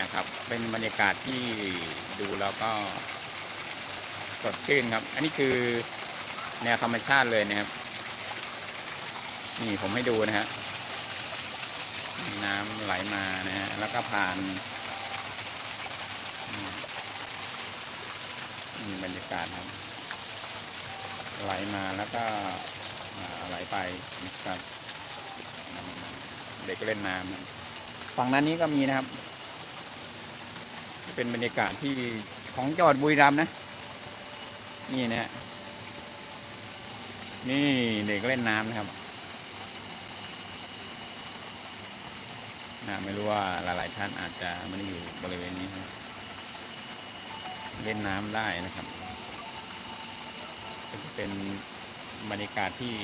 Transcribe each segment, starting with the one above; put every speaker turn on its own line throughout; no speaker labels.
นะครับ เป็นบรรยากาศที่ดูแล้วก็สดชื่นครับ อันนี้คือแนวธรรมชาติเลยนะครับ นี่ผมให้ดูนะฮะน้ำไหลมานะฮะแล้วก็ผ่านนี่บรรยากาศครับ ไหลมาแล้วก็ไหลไปนะครับ เด็กก็เล่นน้ำฝั่งนั้นนี้ก็มีนะครับ เป็นบรรยากาศที่ของจังหวัดบุรีรัมย์นะ นี่นะนี่เด็กเล่นน้ำนะครับนะไม่รู้ว่าหลาย ๆ ท่านอาจจะไม่ได้อยู่บริเวณนี้นะเล่นน้ำได้นะครับ ก็จะเป็นบรรยากาศที่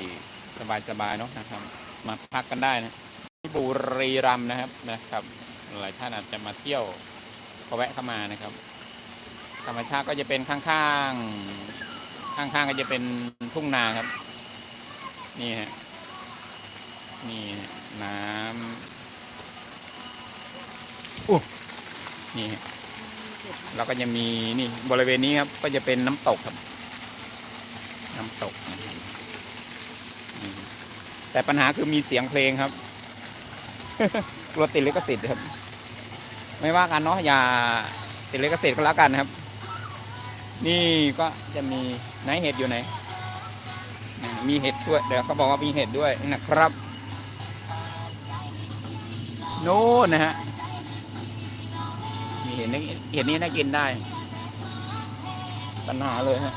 สบาย ๆ เนาะนะครับ มาพักกันได้นะบุรีรัมย์นะครับนะครับ หลายท่านอาจจะมาเที่ยว ก็แวะเข้ามานะครับ ธรรมชาติก็จะเป็นข้างๆ ข้างๆ ก็จะเป็นทุ่งนาครับ นี่ฮะ นี่น้ำอู้นี่ฮะแล้วก็จะมีนี่บริเวณนี้ครับ ก็จะเป็นน้ำตกครับ น้ำตกนะครับอืมแต่ปัญหาคือมีเสียงเพลงครับกลัวติดลิขสิทธิ์ครับ ไม่ว่ากันเนาะอย่าติดลิขสิทธิ์ก็แล้วกันนะครับ นี่ก็จะมีไหนเห็ดอยู่ไหน มีเห็ดด้วยเดี๋ยวเขาบอกว่ามีเห็ดด้วยนะครับ โน่นนะฮะมีเห็ดนี่เห็ดนี้น่ากินได้ปัญหาเลยฮะ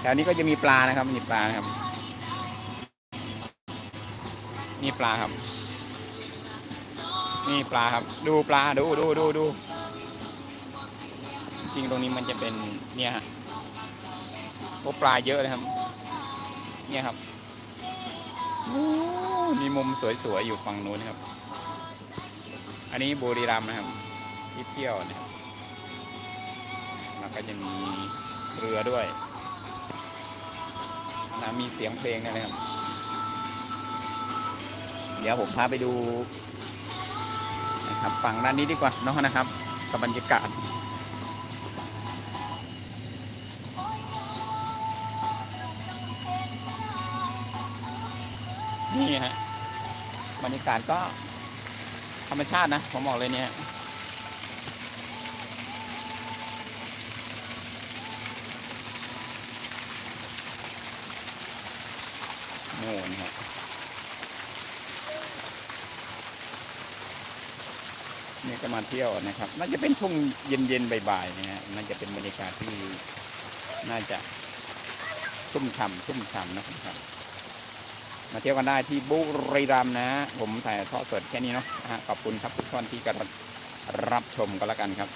แถวนี้ก็จะมีปลานะครับมีปลานะครับ นี่ปลาครับ นี่ปลาครับ ดูปลาดูดูดูดูจริงตรงนี้มันจะเป็นเนี่ยฮะพวกปลาเยอะเลยครับ เนี่ยครับมีมุมสวยๆอยู่ฝั่งนู้นครับ อันนี้บุรีรัมย์นะครับที่เที่ยวนะครับแล้วก็จะมีเรือด้วยนะมีเสียงเพลงนะครับ เดี๋ยวผมพาไปดูนะครับฝั่งด้านนี้ดีกว่าเนาะนะครับ กับบรรยากาศนี่ฮะบรรยากาศก็ธรรมชาตินะผมบอกเลยเนี่ยโน่นครั นี่ก็มาเที่ยวนะครับ น่าจะเป็นช่วงเย็นๆบ่ายๆนะฮะน่าจะเป็นบรรยากาศที่น่าจะชุ่มฉ่ำชุ่มฉ่ำนะครับ มาเที่ยวกันได้ที่บุรีรัมย์นะ ผมถ่ายทอดสดแค่นี้เนาะขอบคุณครับทุกท่านที่กำลังรับชมกันแล้วกันครับ